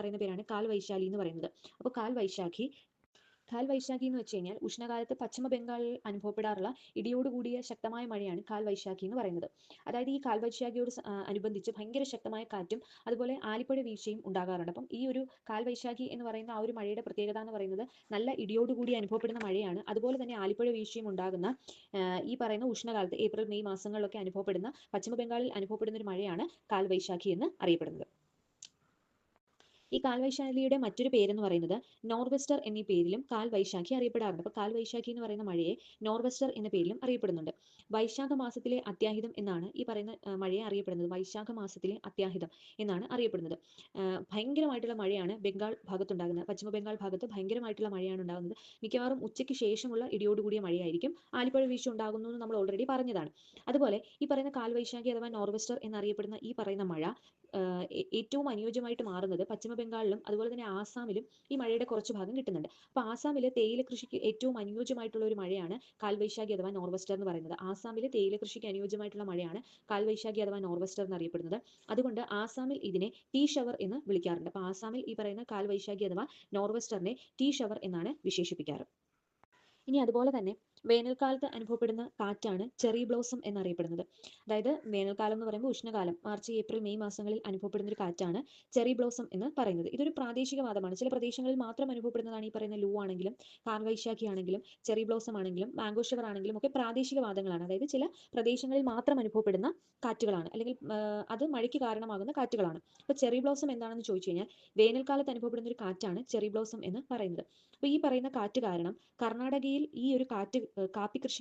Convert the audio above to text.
പറയുന്ന പേരാണ് കാൽ വൈശാലി എന്ന് പറയുന്നത്. അപ്പോൾ കാൽ വൈശാഖി കാൽ വൈശാഖി എന്ന് വെച്ച് കഴിഞ്ഞാൽ ഉഷ്ണകാലത്ത് പശ്ചിമ ബംഗാളിൽ അനുഭവപ്പെടാറുള്ള ഇടിയോട് കൂടിയ ശക്തമായ മഴയാണ് കാൽ വൈശാഖി എന്ന് പറയുന്നത്. അതായത് ഈ കാൽ വൈശാഖിയോട് അനുബന്ധിച്ച് ഭയങ്കര ശക്തമായ കാറ്റും അതുപോലെ ആലിപ്പഴ വീഴ്ചയും ഉണ്ടാകാറുണ്ട്. അപ്പം ഈ ഒരു കാൽ വൈശാഖി എന്ന് പറയുന്ന ആ ഒരു മഴയുടെ പ്രത്യേകത എന്ന് പറയുന്നത് നല്ല ഇടിയോട് കൂടി അനുഭവപ്പെടുന്ന മഴയാണ്. അതുപോലെ തന്നെ ആലിപ്പഴ വീഴ്ചയും ഉണ്ടാകുന്ന ഈ പറയുന്ന ഉഷ്ണകാലത്ത് ഏപ്രിൽ മെയ് മാസങ്ങളിലൊക്കെ അനുഭവപ്പെടുന്ന പശ്ചിമ ബംഗാളിൽ അനുഭവപ്പെടുന്ന ഒരു മഴയാണ് കാൽ വൈശാഖി എന്ന് അറിയപ്പെടുന്നത്. ഈ കാൽവൈശാലിയുടെ മറ്റൊരു പേരെന്ന് പറയുന്നത് നോർവെസ്റ്റർ എന്നീ പേരിലും കാൽവൈശാഖി അറിയപ്പെടാറുണ്ട്. അപ്പോൾ കാൽവൈശാഖി എന്ന് പറയുന്ന മഴയെ നോർവെസ്റ്റർ എന്ന പേരിലും അറിയപ്പെടുന്നുണ്ട്. വൈശാഖ മാസത്തിലെ അത്യാഹിതം എന്നാണ് ഈ പറയുന്ന മഴയെ അറിയപ്പെടുന്നത്. വൈശാഖ മാസത്തിലെ അത്യാഹിതം എന്നാണ് അറിയപ്പെടുന്നത്. ഭയങ്കരമായിട്ടുള്ള മഴയാണ് ബംഗാൾ ഭാഗത്തുണ്ടാകുന്നത്. പശ്ചിമ ബംഗാൾ ഭാഗത്ത് ഭയങ്കരമായിട്ടുള്ള മഴയാണ് ഉണ്ടാകുന്നത്. മിക്കവാറും ഉച്ചയ്ക്ക് ശേഷമുള്ള ഇടിയോടുകൂടിയ മഴയായിരിക്കും. ആലിപ്പഴ വീഴ്ച ഉണ്ടാകുന്നു എന്ന് നമ്മൾ ഓൾറെഡി പറഞ്ഞതാണ്. അതുപോലെ ഈ പറയുന്ന കാൽവൈശാഖി അഥവാ നോർവെസ്റ്റർ എന്നറിയപ്പെടുന്ന ഈ പറയുന്ന മഴ ഏറ്റവും അനുയോജ്യമായിട്ട് മാറുന്നത് പശ്ചിമ ബംഗാളിലും അതുപോലെ തന്നെ ആസാമിലും ഈ മഴയുടെ കുറച്ച് ഭാഗം കിട്ടുന്നുണ്ട്. അപ്പോൾ ആസാമിലെ തേയില കൃഷിക്ക് ഏറ്റവും അനുയോജ്യമായിട്ടുള്ള ഒരു മഴയാണ് കാൽവൈശാഖി അഥവാ നോർവെസ്റ്റർ എന്ന് പറയുന്നത്. ആസാമിലെ തേയില കൃഷിക്ക് അനുയോജ്യമായിട്ടുള്ള മഴയാണ് കാൽവൈശാഖി അഥവാ നോർവെസ്റ്റർ എന്നറിയപ്പെടുന്നത്. അതുകൊണ്ട് ആസാമിൽ ഇതിനെ ടീ ഷവർ എന്ന് വിളിക്കാറുണ്ട്. അപ്പോൾ ആസാമിൽ ഈ പറയുന്ന കാൽവൈശാഖി അഥവാ നോർവെസ്റ്ററിനെ ടീ ഷവർ എന്നാണ് വിശേഷിപ്പിക്കാറ്. ഇനി അതുപോലെ തന്നെ വേനൽക്കാലത്ത് അനുഭവപ്പെടുന്ന കാറ്റാണ് ചെറി ബ്ലോസം എന്നറിയപ്പെടുന്നത്. അതായത് വേനൽക്കാലം എന്ന് പറയുമ്പോൾ ഉഷ്ണകാലം. മാർച്ച് ഏപ്രിൽ മെയ് മാസങ്ങളിൽ അനുഭവപ്പെടുന്ന ഒരു കാറ്റാണ് ചെറി ബ്ലോസം എന്ന് പറയുന്നത്. ഇതൊരു പ്രാദേശിക വാദമാണ്. ചില പ്രദേശങ്ങളിൽ മാത്രം അനുഭവപ്പെടുന്നതാണ് ഈ പറയുന്ന ലൂ ആണെങ്കിലും കാർവൈശാഖി ആണെങ്കിലും ചെറി ബ്ലോസം ആണെങ്കിലും മാംഗോ ഷവർ ആണെങ്കിലും ഒക്കെ പ്രാദേശിക വാദങ്ങളാണ്. അതായത് ചില പ്രദേശങ്ങളിൽ മാത്രം അനുഭവപ്പെടുന്ന കാറ്റുകളാണ് അല്ലെങ്കിൽ അത് മഴയ്ക്ക് കാരണമാകുന്ന കാറ്റുകളാണ്. അപ്പോൾ ചെറി ബ്ലോസം എന്താണെന്ന് ചോദിച്ചു കഴിഞ്ഞാൽ വേനൽക്കാലത്ത് അനുഭവപ്പെടുന്ന ഒരു കാറ്റാണ് ചെറി ബ്ലോസം എന്ന് പറയുന്നത്. അപ്പോൾ ഈ പറയുന്ന കാറ്റ് കാരണം കർണാടകയിൽ ഈ ഒരു കാറ്റ് കാപ്പി കൃഷി